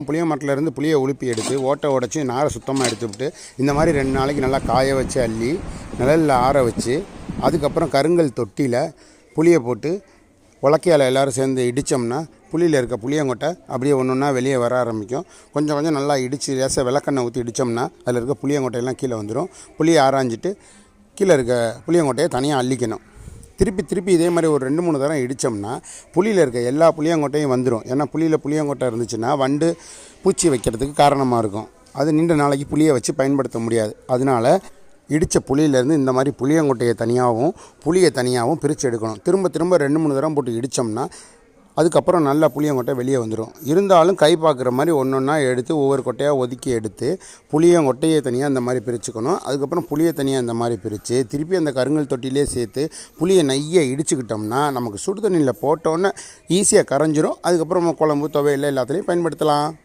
புளிய மரத்துலேருந்து புளியை உலுப்பி எடுத்து ஓட்டை உடச்சி நாரை சுத்தமாக எடுத்துவிட்டு இந்த மாதிரி ரெண்டு நாளைக்கு நல்லா காய வச்சு அள்ளி நிழலில் ஆற வச்சு அதுக்கப்புறம் கருங்கல் தொட்டியில் புளியை போட்டு உலக்கையால் எல்லோரும் சேர்ந்து இடித்தோம்னா புளியில் இருக்க புளியங்கொட்டை அப்படியே ஒன்று ஒன்றா வெளியே வர ஆரம்பிக்கும். கொஞ்சம் கொஞ்சம் நல்லா இடித்து லேசாக விளக்கெண்ணெய் ஊற்றி இடித்தோம்னா அதில் இருக்க புளியங்கொட்டையெல்லாம் கீழே வந்துடும் புளியை ஆராய்ஞ்சிட்டு கீழே இருக்க புளியங்கொட்டையை தனியாக அள்ளிக்கணும். திருப்பி திருப்பி இதே மாதிரி ஒரு ரெண்டு மூணு தரம் இடித்தோம்னா புளியில் இருக்க எல்லா புளியங்கொட்டையும் வந்துடும் ஏன்னா புளியில் புளியங்கொட்டை இருந்துச்சுன்னா வண்டு பூச்சி வைக்கிறதுக்கு காரணமாக இருக்கும். அது நீண்ட நாளைக்கு புளியை வச்சு பயன்படுத்த முடியாது. அதனால இடித்த புளியிலேருந்து இந்த மாதிரி புளியங்கொட்டையை தனியாகவும் புளியை தனியாகவும் பிரித்து எடுக்கணும். திரும்ப திரும்ப ரெண்டு மூணு தரம் போட்டு இடித்தோம்னா அதுக்கப்புறம் நல்லா புளியங்கொட்டை வெளியே வந்துடும் இருந்தாலும் கை பார்க்குற மாதிரி ஒன்று ஒன்றா எடுத்து ஒவ்வொரு கொட்டையாக ஒதுக்கி எடுத்து புளியங்கொட்டையை தனியாக அந்த மாதிரி பிரிச்சுக்கணும். அதுக்கப்புறம் புளியை தனியாக அந்த மாதிரி பிரித்து திருப்பி அந்த கருங்கல் தொட்டிலே சேர்த்து புளியை நையை இடிச்சுக்கிட்டோம்னா நமக்கு சுடு தண்ணியில் போட்டோன்னே ஈஸியாக கரைஞ்சிரும். அதுக்கப்புறம் குழம்பு துவையில் எல்லாத்துலேயும் பயன்படுத்தலாம்.